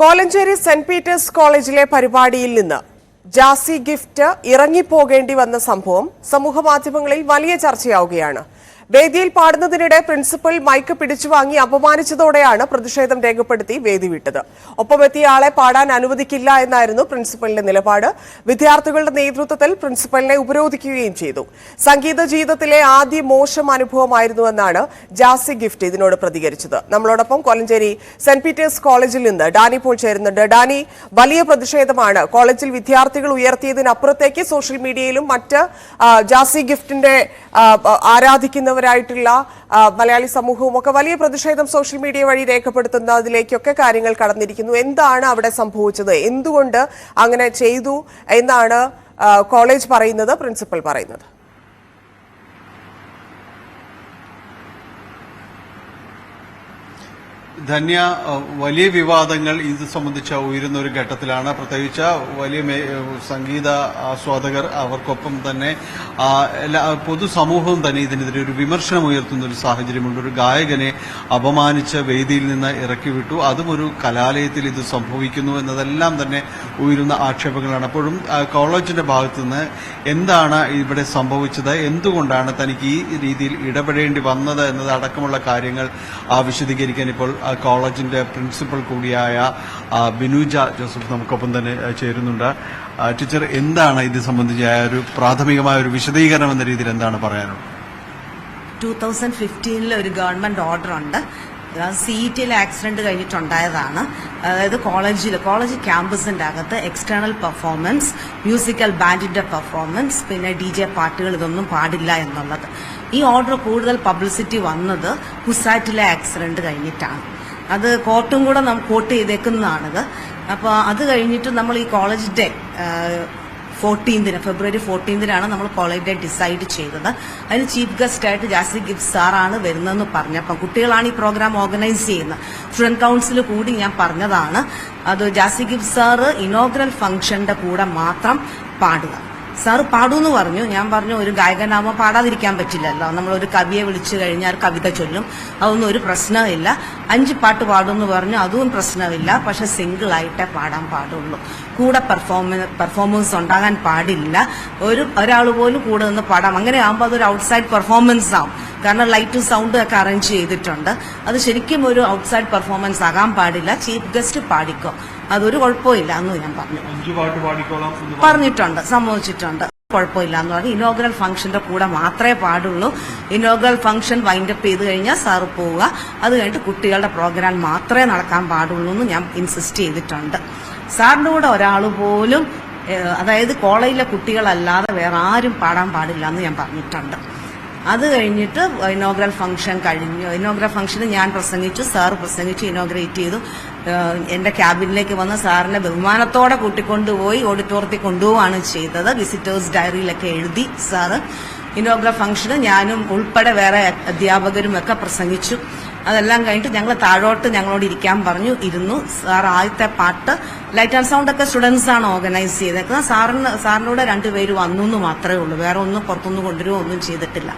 Kolenchery saint Peter's കോളേജിലെ പരിപാടിയിൽ നിന്ന് ജാസി ഗിഫ്റ്റ് ഇറങ്ങിപ്പോകേണ്ടി വന്ന സംഭവം സമൂഹമാധ്യമങ്ങളിൽ വലിയ ചർച്ചയാവുകയാണ്. വേദിയിൽ പാടുന്നതിനിടെ പ്രിൻസിപ്പൽ മൈക്ക് പിടിച്ചുവാങ്ങി അപമാനിച്ചതോടെയാണ് പ്രതിഷേധം രേഖപ്പെടുത്തി വേദി വിട്ടത്. ഒപ്പമെത്തിയ ആളെ പാടാൻ അനുവദിക്കില്ല എന്നായിരുന്നു പ്രിൻസിപ്പലിന്റെ നിലപാട്. വിദ്യാർത്ഥികളുടെ നേതൃത്വത്തിൽ പ്രിൻസിപ്പലിനെ ഉപരോധിക്കുകയും ചെയ്തു. സംഗീത ജീവിതത്തിലെ ആദ്യ മോശം അനുഭവമായിരുന്നുവെന്നാണ് ജാസി ഗിഫ്റ്റ് ഇതിനോട് പ്രതികരിച്ചത്. നമ്മളോടൊപ്പം കൊലഞ്ചേരി സെന്റ് പീറ്റേഴ്സ് കോളേജിൽ നിന്ന് ഡാനി പോൾ ചേരുന്നുണ്ട്. ഡാനി വലിയ പ്രതിഷേധമാണ്. കോളേജിൽ വിദ്യാർത്ഥികൾ ഉയർത്തിയതിനപ്പുറത്തേക്ക് സോഷ്യൽ മീഡിയയിലും മറ്റ് ജാസി ഗിഫ്റ്റിന്റെ ആ, ആ, മലയാളി സമൂഹവും ഒക്കെ വലിയ പ്രതിഷേധം സോഷ്യൽ മീഡിയ വഴി രേഖപ്പെടുത്തുന്ന രേഖപ്പെടുത്തുന്നതിലേക്കൊക്കെ കാര്യങ്ങൾ കടന്നിരിക്കുന്നു. എന്താണ് അവിടെ സംഭവിച്ചത്? എന്തുകൊണ്ട് അങ്ങനെ ചെയ്തു? എന്നാണ് കോളേജ് പറയുന്നത് പ്രിൻസിപ്പൽ പറയുന്നത്. ധന്യ വലിയ വിവാദങ്ങൾ ഇത് സംബന്ധിച്ച് ഉയരുന്ന ഒരു ഘട്ടത്തിലാണ്. പ്രത്യേകിച്ച് വലിയ സംഗീത ആസ്വാദകർ അവർക്കൊപ്പം തന്നെ പൊതുസമൂഹവും തന്നെ ഇതിനെതിരെ ഒരു വിമർശനം ഉയർത്തുന്ന ഒരു സാഹചര്യമുണ്ട്. ഒരു ഗായകനെ അപമാനിച്ച വേദിയിൽ നിന്ന് ഇറക്കി വിട്ടു. അതും ഒരു കലാലയത്തിൽ ഇത് സംഭവിക്കുന്നു എന്നതെല്ലാം തന്നെ ഉയരുന്ന ആക്ഷേപങ്ങളാണ്. അപ്പോഴും കോളേജിന്റെ ഭാഗത്തു നിന്ന് എന്താണ് ഇവിടെ സംഭവിച്ചത്? എന്തുകൊണ്ടാണ് തനിക്ക് ഈ രീതിയിൽ ഇടപെടേണ്ടി വന്നത്? എന്നത് അടക്കമുള്ള കാര്യങ്ങൾ വിശദീകരിക്കാൻ ഇപ്പോൾ കോളേജിന്റെ പ്രിൻസിപ്പൽ കൂടിയായ ബിനുജ ജോസഫ് നമുക്കൊപ്പം തന്നെ ചേരുന്നുണ്ട്. ടീച്ചർ എന്താണ് ഇത് സംബന്ധിച്ച ഒരു പ്രാഥമികമായ ഒരു വിശദീകരണം എന്ന രീതിയിൽ എന്താണ് പറയാനുള്ളത്? ടൂ തൗസൻഡ് ഫിഫ്റ്റീനിൽ ഒരു ഗവൺമെന്റ് ഓർഡർ ഉണ്ട് സി ഇ ടിയിലെ ആക്സിഡന്റ് കഴിഞ്ഞിട്ടുണ്ടായതാണ്. അതായത് കോളേജിൽ കോളേജ് ക്യാമ്പസിന്റെ അകത്ത് എക്സ്റ്റേണൽ പെർഫോമൻസ് മ്യൂസിക്കൽ ബാൻഡിന്റെ പെർഫോമൻസ് പിന്നെ ഡി ജെ പാട്ടുകൾ ഇതൊന്നും പാടില്ല എന്നുള്ളത്. ഈ ഓർഡർ കൂടുതൽ പബ്ലിസിറ്റി വന്നത് ഹുസാറ്റിലെ ആക്സിഡന്റ് കഴിഞ്ഞിട്ടാണ്. അത് കോർട്ടും കൂടെ നമുക്ക് കോട്ട് ചെയ്തേക്കുന്നതാണിത്. അപ്പോൾ അത് കഴിഞ്ഞിട്ട് നമ്മൾ ഈ കോളേജ് ഡേ ഫോർട്ടീൻതിന് ഫെബ്രുവരി ഫോർട്ടീൻതിനാണ് നമ്മൾ കോളേജ് ഡേ ഡിസൈഡ് ചെയ്തത്. അതിന് ചീഫ് ഗസ്റ്റ് ആയിട്ട് ജാസി ഗിഫ് സാറാണ് വരുന്നതെന്ന് പറഞ്ഞപ്പം കുട്ടികളാണ് ഈ പ്രോഗ്രാം ഓർഗനൈസ് ചെയ്യുന്നത്. സ്റ്റുഡന്റ് കൗൺസിൽ കൂടി ഞാൻ പറഞ്ഞതാണ്. അത് ജാസി ഗിഫ് സാറ് ഇനോഗ്രൽ ഫംഗ്ഷന്റെ കൂടെ മാത്രം പാടുക. സാറ് പാടൂന്ന് പറഞ്ഞു. ഞാൻ പറഞ്ഞു ഒരു ഗായകനാവുമ്പോൾ പാടാതിരിക്കാൻ പറ്റില്ലല്ലോ. നമ്മൾ ഒരു കവിയെ വിളിച്ചു കഴിഞ്ഞാൽ കവിത ചൊല്ലും. അതൊന്നും ഒരു പ്രശ്നമില്ല. അഞ്ച് പാട്ട് പാടുമെന്ന് പറഞ്ഞു അതും പ്രശ്നമില്ല. പക്ഷെ സിംഗിൾ ആയിട്ടേ പാടാൻ പാടുള്ളൂ. കൂടെ പെർഫോമൻസ് ഉണ്ടാകാൻ പാടില്ല. ഒരു ഒരാൾ പോലും കൂടെ നിന്ന് പാടാം. അങ്ങനെ ആകുമ്പോൾ അതൊരു ഔട്ട്സൈഡ് പെർഫോമൻസ് ആവും കാരണം ലൈറ്റും സൗണ്ടും ഒക്കെ അറേഞ്ച് ചെയ്തിട്ടുണ്ട്. അത് ശരിക്കും ഒരു ഔട്ട്സൈഡ് പെർഫോമൻസ് ആകാൻ പാടില്ല. ചീഫ് ഗസ്റ്റ് പാടിക്കോ. അതൊരു കുഴപ്പമില്ല എന്ന് ഞാൻ പറഞ്ഞു. പറഞ്ഞിട്ടുണ്ട് സമ്മതിച്ചിട്ടുണ്ട്. കുഴപ്പമില്ല എന്ന് പറഞ്ഞു ഇനോഗ്രൽ ഫംഗ്ഷന്റെ കൂടെ മാത്രമേ പാടുള്ളൂ. ഇനോഗ്രൽ ഫംഗ്ഷൻ വൈൻഡപ്പ് ചെയ്ത് കഴിഞ്ഞാൽ സാറ് പോവുക. അത് കഴിഞ്ഞിട്ട് കുട്ടികളുടെ പ്രോഗ്രാം മാത്രമേ നടക്കാൻ പാടുള്ളൂ എന്ന് ഞാൻ ഇൻസിസ്റ്റ് ചെയ്തിട്ടുണ്ട്. സാറിന്റെ കൂടെ ഒരാൾ പോലും അതായത് കോളേജിലെ കുട്ടികളല്ലാതെ വേറെ ആരും പാടാൻ പാടില്ല എന്ന് ഞാൻ പറഞ്ഞിട്ടുണ്ട്. അത് കഴിഞ്ഞിട്ട് ഇനോഗ്രൽ ഫംഗ്ഷൻ കഴിഞ്ഞു. ഇനോഗ്രൽ ഫംഗ്ഷന് ഞാൻ പ്രസംഗിച്ചു സാർ പ്രസംഗിച്ചു ഇനോഗ്രേറ്റ് ചെയ്തു. എന്റെ ക്യാബിനിലേക്ക് വന്ന് സാറിനെ ബഹുമാനത്തോടെ കൂട്ടിക്കൊണ്ടുപോയി ഓഡിറ്റോറിയത്തിൽ കൊണ്ടുപോവാണ് ചെയ്തത്. വിസിറ്റേഴ്സ് ഡയറിയിലൊക്കെ എഴുതി സാറ്. ഇനോഗ്രൽ ഫംഗ്ഷന് ഞാനും ഉൾപ്പെടെ വേറെ അധ്യാപകരും ഒക്കെ പ്രസംഗിച്ചു. അതെല്ലാം കഴിഞ്ഞിട്ട് ഞങ്ങൾ താഴോട്ട് ഞങ്ങളോട് ഇരിക്കാൻ പറഞ്ഞു ഇരുന്നു. സാർ ആദ്യത്തെ പാട്ട് ലൈറ്റ് ആൻഡ് സൗണ്ട് ഒക്കെ സ്റ്റുഡൻസ് ആണ് ഓർഗനൈസ് ചെയ്തേക്കുന്നത്. സാറിന് സാറിനോട് രണ്ടുപേര് വന്നു എന്ന് മാത്രമേ ഉള്ളൂ. വേറെ ഒന്നും പുറത്തുനിന്ന് കൊണ്ടുവരുമോ ഒന്നും ചെയ്തിട്ടില്ല.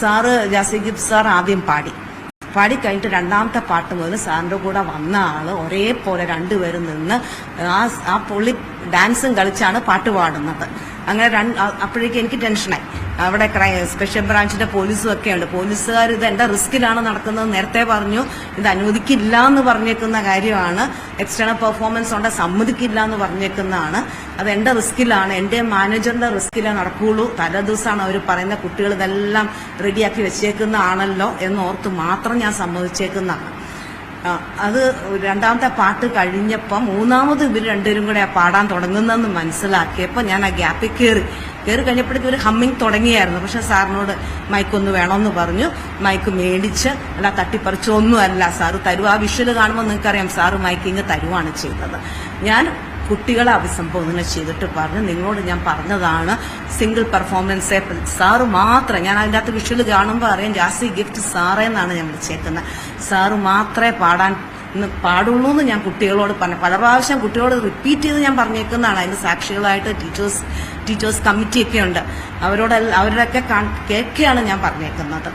സാറ് ജാസി ഗിബ് സാർ ആദ്യം പാടി. പാടി കഴിഞ്ഞിട്ട് രണ്ടാമത്തെ പാട്ട് മുതൽ സാറിന്റെ കൂടെ വന്ന ആൾ ഒരേപോലെ രണ്ടുപേരും നിന്ന് ആ ആ പുള്ളി ഡാൻസും കളിച്ചാണ് പാട്ട് പാടുന്നത്. അങ്ങനെ അപ്പോഴേക്കും എനിക്ക് ടെൻഷനായി അവിടെ സ്പെഷ്യൽ ബ്രാഞ്ചിന്റെ പോലീസും ഒക്കെ ഉണ്ട്. പോലീസുകാർ ഇത് എന്റെ റിസ്കിലാണ് നടക്കുന്നത്? നേരത്തെ പറഞ്ഞു ഇത് അനുവദിക്കില്ല എന്ന് പറഞ്ഞേക്കുന്ന കാര്യമാണ്. എക്സ്റ്റേണൽ പെർഫോമൻസ് ഉണ്ട് സമ്മതിക്കില്ല എന്ന് പറഞ്ഞേക്കുന്നതാണ്. അത് എന്റെ റിസ്കിലാണ് എന്റെ മാനേജറിന്റെ റിസ്കിലേ നടക്കുകയുള്ളൂ തലേ ദിവസമാണ് അവർ പറയുന്ന കുട്ടികൾ ഇതെല്ലാം റെഡിയാക്കി വെച്ചേക്കുന്നതാണല്ലോ എന്നോർത്ത് മാത്രം ഞാൻ സമ്മതിച്ചേക്കുന്നതാണ്. അത് രണ്ടാമത്തെ പാട്ട് കഴിഞ്ഞപ്പം മൂന്നാമത് ഇവർ രണ്ടുപേരും കൂടെ പാടാൻ തുടങ്ങുന്നെന്ന് മനസ്സിലാക്കിയപ്പോൾ ഞാൻ ആ ഗ്യാപ്പിൽ കയറി കയറി കഴിഞ്ഞപ്പോഴത്തേക്ക് ഒരു ഹമ്മിങ് തുടങ്ങിയായിരുന്നു. പക്ഷെ സാറിനോട് മൈക്കൊന്ന് വേണമെന്ന് പറഞ്ഞു. മൈക്ക് മേടിച്ച് അല്ല തട്ടിപ്പറിച്ചൊന്നും അല്ല സാറ്. തരൂ. ആ വിഷ്വൽ കാണുമ്പോൾ നിങ്ങൾക്കറിയാം സാറ് മൈക്കിങ് തരുവാണ് ചെയ്തത്. ഞാൻ കുട്ടികളെ അഭിസംബോധന ചെയ്തിട്ട് പറഞ്ഞു നിങ്ങളോട് ഞാൻ പറഞ്ഞതാണ് സിംഗിൾ പെർഫോമൻസെ സാറ് മാത്രം. ഞാൻ അതിന്റെ അകത്ത് വിഷ്വൽ കാണുമ്പോൾ അറിയാം ജാസി ഗിഫ്റ്റ് സാറേ എന്നാണ് ഞാൻ വിളിച്ചേക്കുന്നത്. സാറ് മാത്രമേ പാടാൻ ഇന്ന് പാടുള്ളൂ എന്ന് ഞാൻ കുട്ടികളോട് പറഞ്ഞു പല പ്രാവശ്യം കുട്ടികളോട് റിപ്പീറ്റ് ചെയ്ത് ഞാൻ പറഞ്ഞേക്കുന്നതാണ്. അതിന് സാക്ഷികളായിട്ട് ടീച്ചേഴ്സ് ടീച്ചേഴ്സ് കമ്മിറ്റിയൊക്കെ ഉണ്ട്. അവരോട് അവരുടെയൊക്കെ കേൾക്കുകയാണ് ഞാൻ പറഞ്ഞേക്കുന്നത്.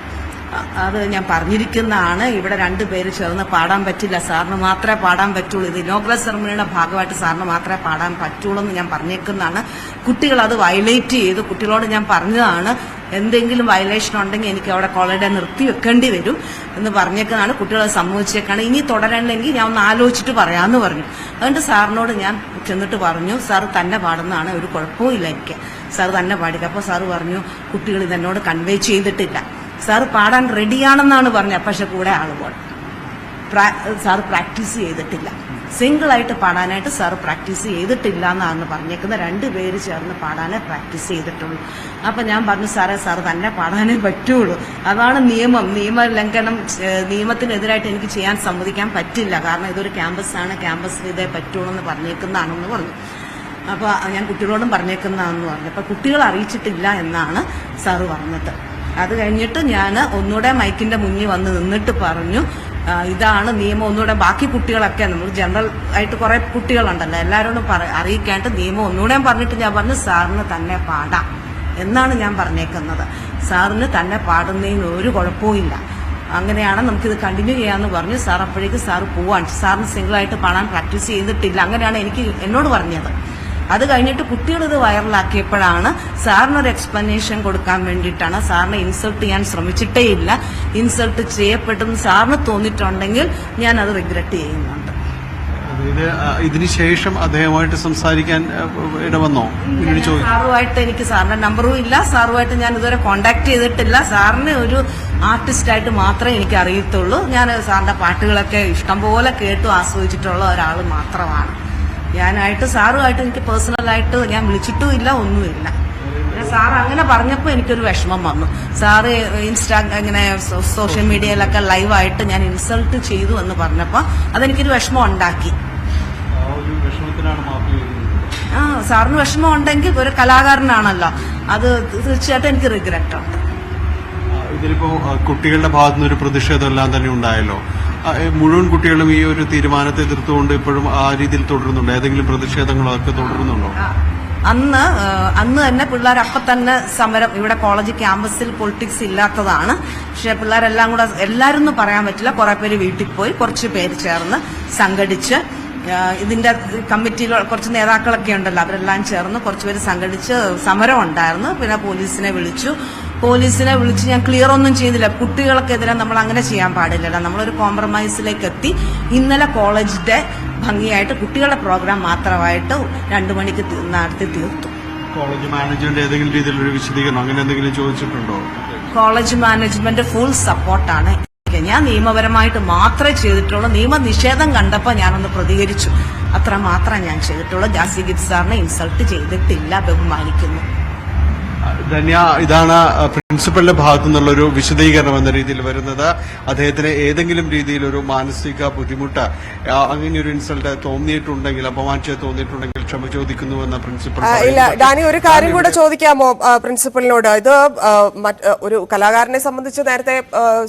അത് ഞാൻ പറഞ്ഞിരിക്കുന്നതാണ്. ഇവിടെ രണ്ടുപേര് ചേർന്ന് പാടാൻ പറ്റില്ല. സാറിന് മാത്രമേ പാടാൻ പറ്റുള്ളൂ. ഇത് ഇനോഗ്രൽ സെറമണിയുടെ ഭാഗമായിട്ട് സാറിന് മാത്രമേ പാടാൻ പറ്റുള്ളൂ എന്ന് ഞാൻ പറഞ്ഞേക്കുന്നതാണ്. കുട്ടികൾ അത് വയലേറ്റ് ചെയ്ത് കുട്ടികളോട് ഞാൻ പറഞ്ഞതാണ്. എന്തെങ്കിലും വയലേഷൻ ഉണ്ടെങ്കിൽ എനിക്ക് അവിടെ കോളേജ് നിർത്തി വെക്കേണ്ടി വരും എന്ന് പറഞ്ഞേക്കുന്നതാണ് കുട്ടികളെ സമ്മതിച്ചേക്കാണ്. ഇനി തുടരണമെങ്കിൽ ഞാൻ ഒന്ന് ആലോചിച്ചിട്ട് പറയാമെന്ന് പറഞ്ഞു. അതുകൊണ്ട് സാറിനോട് ഞാൻ ചെന്നിട്ട് പറഞ്ഞു സാർ തന്നെ പാടുന്നതാണ് ഒരു കുഴപ്പവും ഇല്ല എനിക്ക്. സാർ തന്നെ പാടിക്കുക അപ്പോൾ സാറ് പറഞ്ഞു കുട്ടികൾ ഇതെന്നോട് കൺവേ ചെയ്തിട്ടില്ല. സാർ പാടാൻ റെഡിയാണെന്നാണ് പറഞ്ഞത് പക്ഷെ കൂടെ ആളുകൾ പോണം സാർ പ്രാക്ടീസ് ചെയ്തിട്ടില്ല. സിംഗിൾ ആയിട്ട് പാടാനായിട്ട് സാർ പ്രാക്ടീസ് ചെയ്തിട്ടില്ല എന്നാണ് പറഞ്ഞേക്കുന്നത്. രണ്ട് പേര് ചേർന്ന് പാടാനേ പ്രാക്ടീസ് ചെയ്തിട്ടുള്ളൂ. അപ്പൊ ഞാൻ പറഞ്ഞു സാറേ സാർ തന്നെ പാടാനേ പറ്റുള്ളൂ. അതാണ് നിയമം. നിയമ ലംഘനം ഏഹ്, നിയമത്തിനെതിരായിട്ട് എനിക്ക് ചെയ്യാൻ സമ്മതിക്കാൻ പറ്റില്ല. കാരണം ഇതൊരു ക്യാമ്പസ് ആണ് ക്യാമ്പസിൽ ഇതേ പറ്റുള്ളൂ എന്ന് പറഞ്ഞേക്കുന്നതാണെന്ന് പറഞ്ഞു. അപ്പൊ ഞാൻ കുട്ടികളോടും പറഞ്ഞേക്കുന്നതാണെന്ന് പറഞ്ഞു. അപ്പൊ കുട്ടികൾ അറിയിച്ചിട്ടില്ല എന്നാണ് സാറ് പറഞ്ഞത്. അത് കഴിഞ്ഞിട്ട് ഞാൻ ഒന്നുകൂടെ മൈക്കിന്റെ മുന്നിൽ വന്ന് നിന്നിട്ട് പറഞ്ഞു ഇതാണ് നിയമം. ഒന്നുകൂടെ ബാക്കി കുട്ടികളൊക്കെ നമ്മൾ ജനറൽ ആയിട്ട് കുറെ കുട്ടികളുണ്ടല്ലോ. എല്ലാവരോടും പറ അറിയിക്കാണ്ട് നിയമം ഒന്നുകൂടെ പറഞ്ഞിട്ട് ഞാൻ പറഞ്ഞു സാറിന് തന്നെ പാടാം. എന്നാണ് ഞാൻ പറഞ്ഞേക്കുന്നത്. സാറിന് തന്നെ പാടുന്നതിന് ഒരു കുഴപ്പവും അങ്ങനെയാണ് നമുക്കിത് കണ്ടിന്യൂ ചെയ്യാന്ന് പറഞ്ഞു സാർ അപ്പോഴേക്ക് സാറ് പോവാൻ സാറിന് സിംഗിളായിട്ട് പാടാൻ പ്രാക്ടീസ് ചെയ്തിട്ടില്ല. അങ്ങനെയാണ് എനിക്ക് എന്നോട് പറഞ്ഞത്. അത് കഴിഞ്ഞിട്ട് കുട്ടികൾ ഇത് വൈറലാക്കിയപ്പോഴാണ് സാറിനൊരു എക്സ്പ്ലനേഷൻ കൊടുക്കാൻ വേണ്ടിയിട്ടാണ് സാറിനെ ഇൻസൾട്ട് ചെയ്യാൻ ശ്രമിച്ചിട്ടേ ഇല്ല. ഇൻസൾട്ട് ചെയ്യപ്പെട്ടെന്ന് സാറിന് തോന്നിയിട്ടുണ്ടെങ്കിൽ ഞാൻ അത് റിഗ്രറ്റ് ചെയ്യുന്നുണ്ട് ഇതിനുശേഷം അദ്ദേഹമായിട്ട് സംസാരിക്കാൻ ഇടവന്നോ സാറുമായിട്ട് എനിക്ക് സാറിന്റെ നമ്പറും ഇല്ല. സാറുമായിട്ട് ഞാൻ ഇതുവരെ കോണ്ടാക്ട് ചെയ്തിട്ടില്ല. സാറിന് ഒരു ആർട്ടിസ്റ്റ് ആയിട്ട് മാത്രമേ എനിക്ക് അറിയത്തുള്ളൂ. ഞാൻ സാറിന്റെ പാട്ടുകളൊക്കെ ഇഷ്ടംപോലെ കേട്ടു ആസ്വദിച്ചിട്ടുള്ള ഒരാൾ മാത്രമാണ്. ഞാനായിട്ട് സാറുമായിട്ട് എനിക്ക് പേഴ്സണലായിട്ട് ഞാൻ വിളിച്ചിട്ടും ഇല്ല ഒന്നുമില്ല സാർ അങ്ങനെ പറഞ്ഞപ്പോൾ എനിക്കൊരു വിഷമം വന്നു. സാറ് ഇൻസ്റ്റാ ഇങ്ങനെ സോഷ്യൽ മീഡിയയിലൊക്കെ ലൈവായിട്ട് ഞാൻ ഇൻസൾട്ട് ചെയ്തു എന്ന് പറഞ്ഞപ്പോൾ അതെനിക്കൊരു വിഷമം ഉണ്ടാക്കി. ആ സാറിന് വിഷമം ഉണ്ടെങ്കിൽ ഒരു കലാകാരനാണല്ലോ. അത് തീർച്ചയായിട്ടും എനിക്ക് റിഗ്രറ്റ് ഉണ്ട്. കുട്ടികളുടെ ഭാഗത്തുനിന്ന് ഒരു പ്രതിഷേധം എല്ലാം തന്നെ ഉണ്ടായല്ലോ. മുഴുവൻ കുട്ടികളും ഈ ഒരു തീരുമാനത്തെ എതിർത്തുകൊണ്ട് ഇപ്പോഴും ആ രീതിയിൽ തുടരുന്നുണ്ട്? ഏതെങ്കിലും പ്രതിഷേധങ്ങളോ ഒക്കെ തുടരുന്നുണ്ടോ? അന്ന് അന്ന് തന്നെ പിള്ളേർ അപ്പം തന്നെ സമരം ഇവിടെ കോളേജ് ക്യാമ്പസിൽ പൊളിറ്റിക്സ് ഇല്ലാത്തതാണ്. പക്ഷെ പിള്ളേരെല്ലാം കൂടെ എല്ലാവരും ഒന്നും പറയാൻ പറ്റില്ല. കുറെ പേര് വീട്ടിൽ പോയി കുറച്ച് പേര് ചേർന്ന് സംഘടിച്ച് ഇതിന്റെ കമ്മിറ്റിയിൽ കുറച്ച് നേതാക്കളൊക്കെ ഉണ്ടല്ലോ അവരെല്ലാം ചേർന്ന് കുറച്ചുപേര് സംഘടിച്ച് സമരം ഉണ്ടായിരുന്നു. പിന്നെ പോലീസിനെ വിളിച്ചു. പോലീസിനെ വിളിച്ച് ഞാൻ ക്ലിയർ ഒന്നും ചെയ്യുന്നില്ല കുട്ടികൾക്കെതിരെ നമ്മൾ അങ്ങനെ ചെയ്യാൻ പാടില്ലല്ലോ. നമ്മളൊരു കോംപ്രമൈസിലേക്ക് എത്തി. ഇന്നലെ കോളേജിന്റെ ഭംഗിയായിട്ട് കുട്ടികളുടെ പ്രോഗ്രാം മാത്രമായിട്ട് രണ്ടു മണിക്ക് നടത്തി തീർത്തു. കോളേജ് മാനേജ്മെന്റ് ഏതെങ്കിലും രീതിയിലൊരു വിശദീകരണം അങ്ങനെ എന്തെങ്കിലും ചോദിച്ചിട്ടുണ്ടോ? കോളേജ് മാനേജ്മെന്റ് ഫുൾ സപ്പോർട്ടാണ് ഞാൻ നിയമപരമായിട്ട് മാത്രമേ ചെയ്തിട്ടുള്ളൂ. നിയമനിഷേധം കണ്ടപ്പോൾ ഞാനൊന്ന് പ്രതികരിച്ചു. അത്ര മാത്രം ഞാൻ ചെയ്തിട്ടുള്ളൂ. ജാസി ഗിബ് സാറിനെ ഇൻസൾട്ട് ചെയ്തിട്ടില്ല ബഹുമാനിക്കുന്നു. ധന്യ ഇതാണ് പ്രിൻസിപ്പലിന്റെ ഭാഗത്തു നിന്നുള്ള ഒരു വിശദീകരണം എന്ന രീതിയിൽ വരുന്നത്. അദ്ദേഹത്തിന് ഏതെങ്കിലും രീതിയിൽ ഒരു മാനസിക ബുദ്ധിമുട്ട് അങ്ങനെയൊരു അങ്ങനെ ഒരു ഇൻസൾട്ട് തോന്നിയിട്ടുണ്ടെങ്കിൽ അപമാനിച്ച് തോന്നിയിട്ടുണ്ടെങ്കിൽ ക്ഷമ ചോദിക്കുന്നുവെന്ന പ്രിൻസിപ്പൽ ഇല്ല ഡാനി ഒരു കാര്യം കൂടെ ചോദിക്കാമോ പ്രിൻസിപ്പളിനോട് പ്രിൻസിപ്പലിനോട് ഇത് ഒരു കലാകാരനെ സംബന്ധിച്ച് നേരത്തെ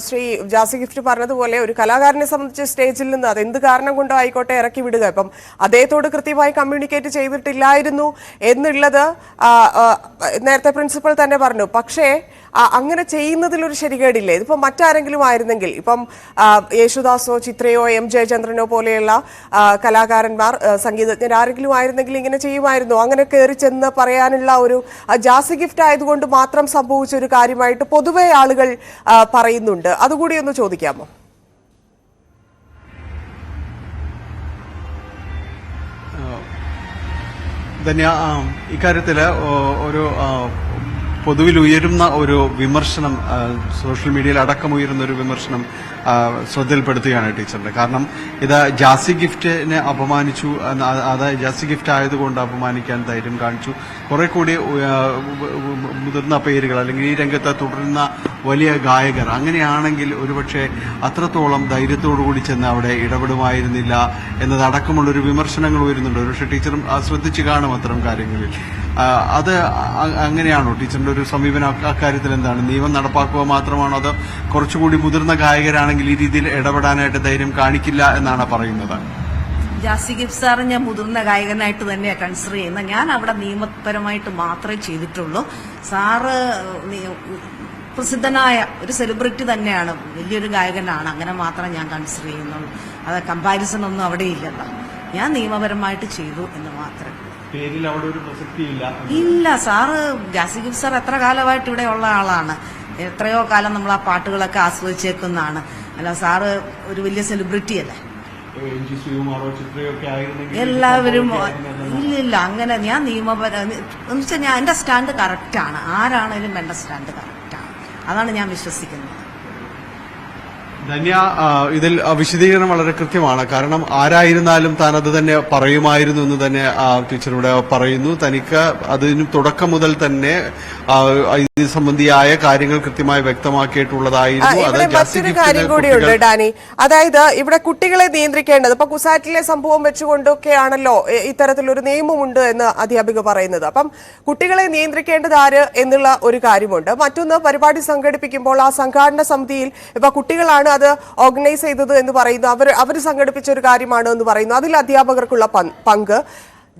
ശ്രീ ജാസി ഗിഫ്റ്റ് പറഞ്ഞതുപോലെ ഒരു കലാകാരനെ സംബന്ധിച്ച് സ്റ്റേജിൽ നിന്ന് അത് എന്ത് കാരണം കൊണ്ടോ ആയിക്കോട്ടെ ഇറക്കി വിടുക. ഇപ്പം അദ്ദേഹത്തോട് കൃത്യമായി കമ്മ്യൂണിക്കേറ്റ് ചെയ്തിട്ടില്ലായിരുന്നു എന്നുള്ളത് നേരത്തെ പ്രിൻസിപ്പൽ തന്നെ പറഞ്ഞു പക്ഷേ അങ്ങനെ ചെയ്യുന്നതിൽ ഒരു ശരികേടില്ലേ. ഇതിപ്പോൾ മറ്റാരെങ്കിലും ആയിരുന്നെങ്കിൽ ഇപ്പം യേശുദാസോ ചിത്രയോ എം. ജയചന്ദ്രനോ പോലെയുള്ള കലാകാരന്മാർ സംഗീതജ്ഞർ ആരെങ്കിലും ആയിരുന്നെങ്കിൽ ഇങ്ങനെ ചെയ്യുമായിരുന്നു. അങ്ങനെ കയറി ചെന്ന് പറയാനുള്ള ഒരു ജാസി ഗിഫ്റ്റ് ആയതുകൊണ്ട് മാത്രം സംഭവിച്ച ഒരു കാര്യമായിട്ട് പൊതുവെ ആളുകൾ പറയുന്നുണ്ട്. അതുകൂടി ഒന്ന് ചോദിക്കാമോ? ധന്യ ഇക്കാര്യത്തിൽ ഒരു പൊതുവിൽ ഉയരുന്ന ഒരു വിമർശനം സോഷ്യൽ മീഡിയയിൽ അടക്കം ഉയരുന്ന ഒരു വിമർശനം ശ്രദ്ധയിൽപ്പെടുത്തുകയാണ് ടീച്ചറിന്റെ. കാരണം ഇത് ജാസി ഗിഫ്റ്റിനെ അപമാനിച്ചു എന്ന് അത് അത് ജാസി ഗിഫ്റ്റ് ആയതുകൊണ്ട് അപമാനിക്കാൻ ധൈര്യം കാണിച്ചു. കുറെ കൂടി മുതിർന്ന പേരുകൾ അല്ലെങ്കിൽ ഈ രംഗത്ത് തുടരുന്ന വലിയ ഗായകർ അങ്ങനെയാണെങ്കിൽ ഒരുപക്ഷെ അത്രത്തോളം കൂടി ചെന്ന് അവിടെ ഇടപെടുമായിരുന്നില്ല എന്നതടക്കമുള്ള ഒരു വിമർശനങ്ങൾ വരുന്നുണ്ട് ഒരുപക്ഷെ ടീച്ചറും ശ്രദ്ധിച്ചു കാണും അത്തരം കാര്യങ്ങളിൽ. അത് അങ്ങനെയാണോ ടീച്ചറിന്റെ ഒരു സമീപനം? അക്ക- അക്കാര്യത്തിൽ എന്താണ് നിയമം നടപ്പാക്കുക മാത്രമാണോ? അത് കുറച്ചുകൂടി മുതിർന്ന ഗായകരാണെങ്കിൽ ഈ രീതിയിൽ ഇടപെടാനായിട്ട് ധൈര്യം കാണിക്കില്ല എന്നാണ് പറയുന്നത്. ജാസി ഗിബ് സാറ് ഞാൻ മുതിർന്ന ഗായകനായിട്ട് തന്നെയാണ് കൺസിഡർ ചെയ്യുന്നത്. ഞാൻ അവിടെ നിയമപരമായിട്ട് മാത്രമേ ചെയ്തിട്ടുള്ളൂ. സാറ് പ്രസിദ്ധനായ ഒരു സെലിബ്രിറ്റി തന്നെയാണ്. വലിയൊരു ഗായകനാണ്. അങ്ങനെ മാത്രം ഞാൻ കൺസിഡർ ചെയ്യുന്നുള്ളൂ. അത് കമ്പാരിസൺ ഒന്നും അവിടെ ഇല്ലല്ലോ. ഞാൻ നിയമപരമായിട്ട് ചെയ്തു എന്ന് മാത്രം. പേരിൽ അവിടെ ഒരു പ്രസക്തിയില്ല ഇല്ല. സാറ് ജാസി ഗിഫ് സാർ എത്ര കാലമായിട്ട് ഇവിടെ ഉള്ള ആളാണ്. എത്രയോ കാലം നമ്മൾ ആ പാട്ടുകളൊക്കെ ആസ്വദിച്ചേക്കുന്നതാണ്. അല്ല സാറ് ഒരു വലിയ സെലിബ്രിറ്റി അല്ലേ? എല്ലാവരും ഇല്ലില്ല ഇല്ല ഇല്ല അങ്ങനെ ഞാൻ നിയമപര എന്ന് വെച്ചാൽ ഞാൻ എന്റെ സ്റ്റാൻഡ് കറക്റ്റാണ് ആരാണേലും എന്റെ സ്റ്റാൻഡ് കറക്റ്റാണ് അതാണ് ഞാൻ വിശ്വസിക്കുന്നത്. ധന്യ ഇതിൽ വിശദീകരണം വളരെ കൃത്യമാണ്. കാരണം ആരായിരുന്നാലും താൻ അത് തന്നെ പറയുമായിരുന്നു എന്ന് തന്നെ ടീച്ചർ പറയുന്നു. തനിക്ക് അതിന് തുടക്കം മുതൽ തന്നെ ഇത് സംബന്ധിയായ കാര്യങ്ങൾ കൃത്യമായി വ്യക്തമാക്കിയിട്ടുള്ളതായിരുന്നു. മറ്റൊരു കാര്യം കൂടിയുണ്ട് ഡാനി. അതായത് ഇവിടെ കുട്ടികളെ നിയന്ത്രിക്കേണ്ടത് ഇപ്പൊ കുസാറ്റിലെ സംഭവം വെച്ചുകൊണ്ടൊക്കെയാണല്ലോ ഇത്തരത്തിലൊരു നിയമമുണ്ട് എന്ന് അധ്യാപിക പറയുന്നത്. അപ്പം കുട്ടികളെ നിയന്ത്രിക്കേണ്ടത് ആര് എന്നുള്ള ഒരു കാര്യമുണ്ട്. മറ്റൊന്ന് പരിപാടി സംഘടിപ്പിക്കുമ്പോൾ ആ സംഘാടന സമിതിയിൽ ഇപ്പൊ കുട്ടികളാണ് അത് ഓർഗനൈസ് ചെയ്തത് എന്ന് പറയുന്നു. അവർ അവർ സംഘടിപ്പിച്ച ഒരു കാര്യമാണ് എന്ന് പറയുന്നു. അതിൽ അധ്യാപകർക്കുള്ള പങ്ക്.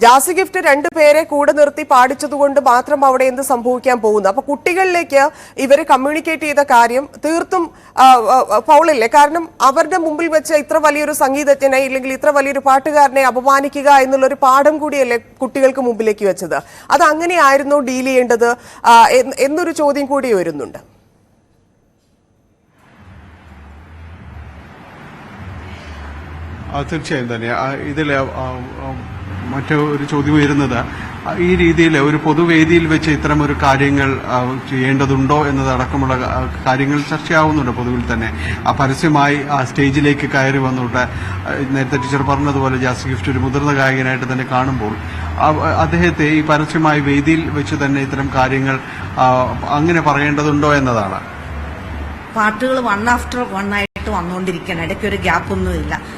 ജാസി ഗിഫ്റ്റ് രണ്ടു പേരെ കൂടെ നിർത്തി പാടിച്ചതുകൊണ്ട് മാത്രം അവിടെ എന്ത് സംഭവിക്കാൻ പോകുന്നു? അപ്പൊ കുട്ടികളിലേക്ക് ഇവർ കമ്മ്യൂണിക്കേറ്റ് ചെയ്ത കാര്യം തീർത്തും ഫൗളില്ലേ കാരണം അവരുടെ മുമ്പിൽ വെച്ച് ഇത്ര വലിയൊരു സംഗീതജ്ഞനെ ഇല്ലെങ്കിൽ ഇത്ര വലിയൊരു പാട്ടുകാരനെ അപമാനിക്കുക എന്നുള്ള ഒരു പാഠം കൂടിയല്ലേ കുട്ടികൾക്ക് മുമ്പിലേക്ക് വെച്ചത്. അത് അങ്ങനെയായിരുന്നു ഡീൽ ചെയ്യേണ്ടത് എന്നൊരു ചോദ്യം കൂടി വരുന്നുണ്ട് തീർച്ചയായും തന്നെ. ഇതിൽ മറ്റു ഒരു ചോദ്യം വരുന്നത് ഈ രീതിയിൽ ഒരു പൊതുവേദിയിൽ വെച്ച് ഇത്തരം ഒരു കാര്യങ്ങൾ ചെയ്യേണ്ടതുണ്ടോ എന്നതടക്കമുള്ള കാര്യങ്ങൾ ചർച്ചയാവുന്നുണ്ട് പൊതുവിൽ തന്നെ. ആ പരസ്യമായി ആ സ്റ്റേജിലേക്ക് കയറി വന്നിട്ട്. നേരത്തെ ടീച്ചർ പറഞ്ഞതുപോലെ ജാസ് ഗിഫ്റ്റ് ഒരു മുതിർന്ന ഗായകനായിട്ട് തന്നെ കാണുമ്പോൾ അദ്ദേഹത്തെ ഈ പരസ്യമായി വേദിയിൽ വെച്ച് തന്നെ ഇത്തരം കാര്യങ്ങൾ അങ്ങനെ പറയേണ്ടതുണ്ടോ എന്നതാണ്. പാട്ടുകൾ വൺ ആഫ്റ്റർ വൺ ആയിട്ട് വന്നുകൊണ്ടിരിക്കുകയാണ്. ഇടയ്ക്ക് ഒരു ഗ്യാപ്പ് ഒന്നുമില്ല അപ്പൊ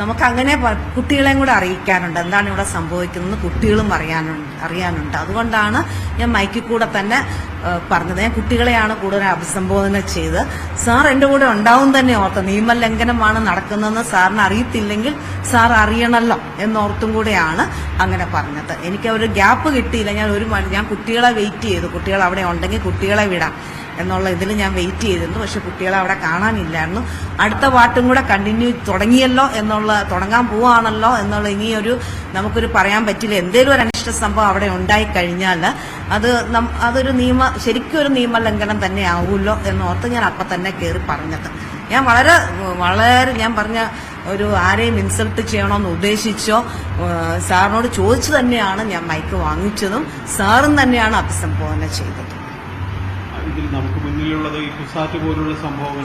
നമുക്ക് അങ്ങനെ കുട്ടികളെയും കൂടെ അറിയിക്കാനുണ്ട്. എന്താണ് ഇവിടെ സംഭവിക്കുന്നത് കുട്ടികളും അറിയാനുണ്ട് അറിയാനുണ്ട്. അതുകൊണ്ടാണ് ഞാൻ മൈക്കിൽ കൂടെ തന്നെ പറഞ്ഞത്. ഞാൻ കുട്ടികളെയാണ് കൂടുതൽ അഭിസംബോധന ചെയ്ത് സാർ എന്റെ കൂടെ ഉണ്ടാവും തന്നെ ഓർത്ത് നിയമലംഘനമാണ് നടക്കുന്നതെന്ന് സാറിന് അറിയത്തില്ലെങ്കിൽ സാർ അറിയണമല്ലോ എന്നോർത്തും കൂടെയാണ് അങ്ങനെ പറഞ്ഞത്. എനിക്ക് ഒരു ഗ്യാപ്പ് കിട്ടിയില്ല. ഞാൻ ഒരു ഞാൻ കുട്ടികളെ വെയിറ്റ് ചെയ്തു. കുട്ടികൾ അവിടെ ഉണ്ടെങ്കിൽ കുട്ടികളെ വിടാം എന്നുള്ള ഇതിൽ ഞാൻ വെയിറ്റ് ചെയ്തിരുന്നു. പക്ഷെ കുട്ടികളെ അവിടെ കാണാനില്ലായിരുന്നു. അടുത്ത പാട്ടും കൂടെ കണ്ടിന്യൂ തുടങ്ങിയല്ലോ എന്നുള്ള തുടങ്ങാൻ പോവാണല്ലോ എന്നുള്ള ഇനിയൊരു നമുക്കൊരു പറയാൻ പറ്റില്ല. എന്തേലും ഒരു അനിഷ്ട സംഭവം അവിടെ ഉണ്ടായി കഴിഞ്ഞാൽ അത് അതൊരു നിയമ ശരിക്കും ഒരു നിയമലംഘനം തന്നെ ആവുമല്ലോ എന്നോർത്ത് ഞാൻ അപ്പം തന്നെ കയറി പറഞ്ഞത്. ഞാൻ വളരെ വളരെ ഞാൻ പറഞ്ഞ ഒരു ആരെയും ഇൻസൾട്ട് ചെയ്യണമെന്ന് ഉദ്ദേശിച്ചോ സാറിനോട് ചോദിച്ചു തന്നെയാണ് ഞാൻ മൈക്ക് വാങ്ങിച്ചതും സാറും തന്നെയാണ് അഭിസംബോധന ചെയ്തത്.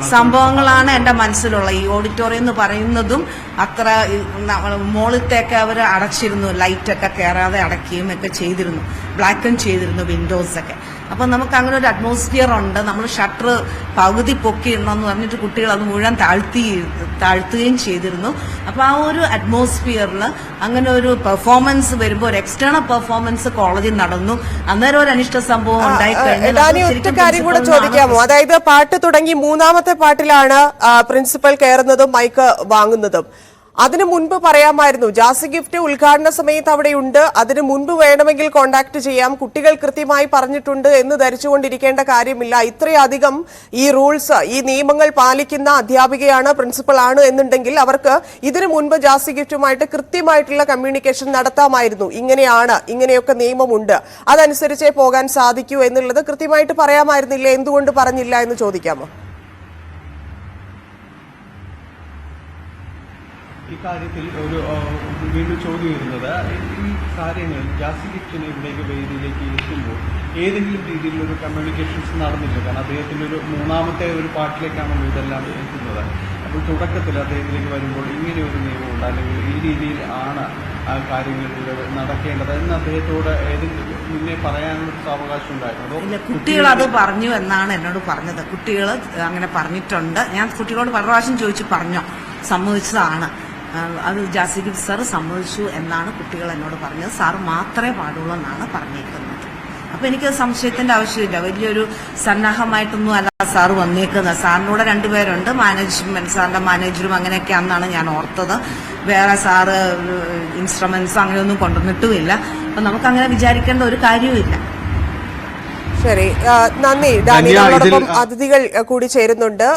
സംഭവങ്ങളാണ്. എന്റെ മനസ്സിലുള്ള ഈ ഓഡിറ്റോറിയം എന്ന് പറയുന്നതും അത്ര മോളിത്തേക്ക് അവർ അടച്ചിരുന്നു ലൈറ്റൊക്കെ കയറാതെ അടയ്ക്കുകയും ഒക്കെ ചെയ്തിരുന്നു. ബ്ലാക്കും ചെയ്തിരുന്നു വിൻഡോസ് ഒക്കെ അപ്പൊ നമുക്ക് അങ്ങനെ ഒരു അറ്റ്മോസ്ഫിയർ ഉണ്ട്. നമ്മൾ ഷട്ടർ പകുതി പൊക്കിയിടണമെന്ന് പറഞ്ഞിട്ട് കുട്ടികൾ അത് മുഴുവൻ താഴ്ത്തി താഴ്ത്തുകയും ചെയ്തിരുന്നു. അപ്പോൾ ആ ഒരു അറ്റ്മോസ്ഫിയറിൽ അങ്ങനെ ഒരു പെർഫോമൻസ് വരുമ്പോൾ ഒരു എക്സ്റ്റേണൽ പെർഫോമൻസ് കോളേജിൽ നടന്നു. അന്നേരം ഒരു അനിഷ്ട സംഭവം ഒറ്റ കാര്യം കൂടെ ചോദിക്കാമോ? അതായത് പാട്ട് തുടങ്ങി മൂന്നാമത്തെ പാട്ടിലാണ് പ്രിൻസിപ്പൽ കയറുന്നതും മൈക്ക് വാങ്ങുന്നതും. അതിനു മുൻപ് പറയാമായിരുന്നു ജാസി ഗിഫ്റ്റ് ഉദ്ഘാടന സമയത്ത് അവിടെയുണ്ട് അതിനു മുൻപ് വേണമെങ്കിൽ കോണ്ടാക്ട് ചെയ്യാം കുട്ടികൾ കൃത്യമായി പറഞ്ഞിട്ടുണ്ട് എന്ന് ധരിച്ചുകൊണ്ടിരിക്കേണ്ട കാര്യമില്ല. ഇത്രയധികം ഈ റൂൾസ് ഈ നിയമങ്ങൾ പാലിക്കുന്ന അധ്യാപികയാണ് പ്രിൻസിപ്പൽ ആണ് എന്നുണ്ടെങ്കിൽ അവർക്ക് ഇതിനു മുൻപ് ജാസി ഗിഫ്റ്റുമായിട്ട് കൃത്യമായിട്ടുള്ള കമ്മ്യൂണിക്കേഷൻ നടത്താമായിരുന്നു. ഇങ്ങനെയാണ് ഇങ്ങനെയൊക്കെ നിയമമുണ്ട്. അതനുസരിച്ചേ പോകാൻ സാധിക്കൂ എന്നുള്ളത് കൃത്യമായിട്ട് പറയാമായിരുന്നില്ല? എന്തുകൊണ്ട് പറഞ്ഞില്ല എന്ന് ചോദിക്കാമോ? കാര്യത്തിൽ ഒരു വീണ്ടും ചോദ്യം വരുന്നത് ഈ കാര്യങ്ങൾ ജാസി ഗിഫ്റ്റിനെ ഇവിടേക്ക് വേദിയിലേക്ക് എത്തുമ്പോൾ ഏതെങ്കിലും രീതിയിലൊരു കമ്മ്യൂണിക്കേഷൻസ് നടന്നില്ല. കാരണം അദ്ദേഹത്തിന്റെ ഒരു മൂന്നാമത്തെ ഒരു പാട്ടിലേക്കാണല്ലോ ഇതെല്ലാം എത്തുന്നത്. അപ്പോൾ തുടക്കത്തിൽ അദ്ദേഹത്തിലേക്ക് വരുമ്പോൾ ഇങ്ങനെ ഒരു നിയമമുണ്ട് അല്ലെങ്കിൽ ഈ രീതിയിൽ ആണ് ആ കാര്യങ്ങൾ ഇവിടെ നടക്കേണ്ടത് എന്ന് അദ്ദേഹത്തോട് ഏതെങ്കിലും മുന്നേ പറയാനുള്ള അവകാശം ഉണ്ടായിരുന്നു. കുട്ടികൾ അത് പറഞ്ഞു എന്നാണ് എന്നോട് പറഞ്ഞത്. കുട്ടികൾ അങ്ങനെ പറഞ്ഞിട്ടുണ്ട്. ഞാൻ കുട്ടികളോട് പല പ്രാവശ്യം ചോദിച്ചു പറഞ്ഞോ. സമ്മതിച്ചതാണ്. അത് ജാസി ഗിഫ് സാർ സമ്മതിച്ചു എന്നാണ് കുട്ടികൾ എന്നോട് പറഞ്ഞത്. സാർ മാത്രമേ പാടുള്ളൂ എന്നാണ് പറഞ്ഞേക്കുന്നത്. അപ്പൊ എനിക്ക് സംശയത്തിന്റെ ആവശ്യമില്ല. വലിയൊരു സന്നാഹമായിട്ടൊന്നും അല്ല സാർ വന്നേക്കുന്നത്. സാറിനൂടെ രണ്ടുപേരുണ്ട്. മാനേജ്മെന്റ് സാറിന്റെ മാനേജറും അങ്ങനെയൊക്കെ അന്നാണ് ഞാൻ ഓർത്തത്. വേറെ സാറ് ഇൻസ്ട്രുമെന്റ്സ് അങ്ങനെയൊന്നും കൊണ്ടുവന്നിട്ടുമില്ല. അപ്പൊ നമുക്ക് അങ്ങനെ വിചാരിക്കേണ്ട ഒരു കാര്യവുമില്ല. ശരി. നന്ദി. അതിഥികൾ കൂടി ചേരുന്നുണ്ട്.